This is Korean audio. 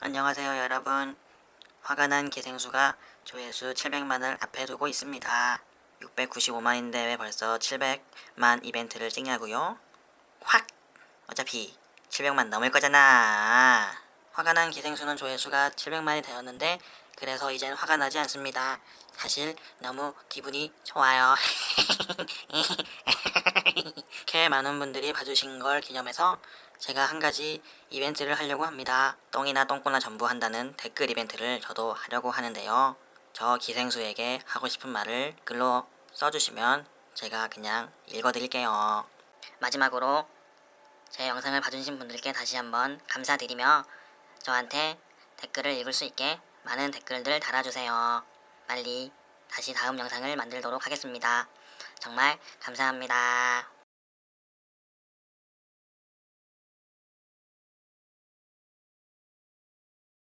안녕하세요 여러분. 화가 난 기생수가 조회수 700만을 앞에 두고 있습니다. 695만인데 왜 벌써 700만 이벤트를 찍냐고요? 확! 어차피 700만 넘을 거잖아. 화가 난 기생수는 조회수가 700만이 되었는데 그래서 이젠 화가 나지 않습니다. 사실 너무 기분이 좋아요 많은 분들이 봐주신 걸 기념해서 제가 한 가지 이벤트를 하려고 합니다. 똥이나 똥꼬나 전부 한다는 댓글 이벤트를 저도 하려고 하는데요. 저 기생수에게 하고 싶은 말을 글로 써주시면 제가 그냥 읽어드릴게요. 마지막으로 제 영상을 봐주신 분들께 다시 한번 감사드리며 저한테 댓글을 읽을 수 있게 많은 댓글들 달아주세요. 빨리 다시 다음 영상을 만들도록 하겠습니다. 정말 감사합니다.